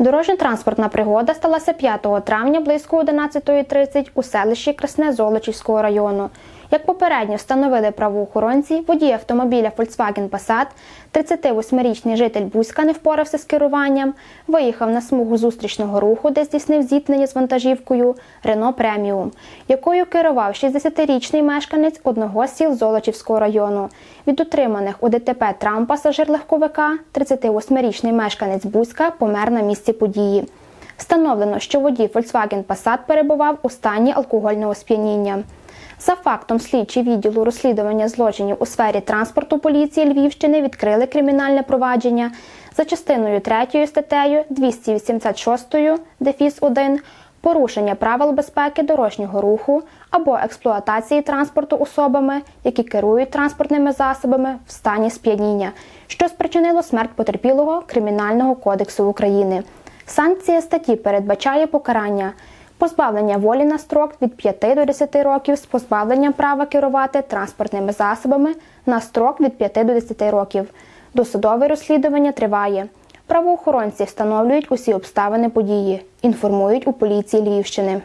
Дорожньо-транспортна пригода сталася 5 травня близько 11.30 у селищі Красне Золочівського району. Як попередньо встановили правоохоронці, водій автомобіля Volkswagen Passat, 38-річний житель Бузька не впорався з керуванням, виїхав на смугу зустрічного руху, де здійснив зіткнення з вантажівкою Renault Premium, якою керував 60-річний мешканець одного з сіл Золочівського району. Від утриманих у ДТП травм пасажир легковика, 38-річний мешканець Бузька, помер на місці події. Встановлено, що водій Volkswagen Passat перебував у стані алкогольного сп'яніння. За фактом слідчі відділу розслідування злочинів у сфері транспорту поліції Львівщини відкрили кримінальне провадження за частиною 3 статтею 286 дефіс 1 порушення правил безпеки дорожнього руху або експлуатації транспорту особами, які керують транспортними засобами в стані сп'яніння, що спричинило смерть потерпілого Кримінального кодексу України. Санкція статті передбачає покарання позбавлення волі на строк від 5 до 10 років з позбавленням права керувати транспортними засобами на строк від 5 до 10 років. Досудове розслідування триває. Правоохоронці встановлюють усі обставини події, інформують у поліції Львівщини.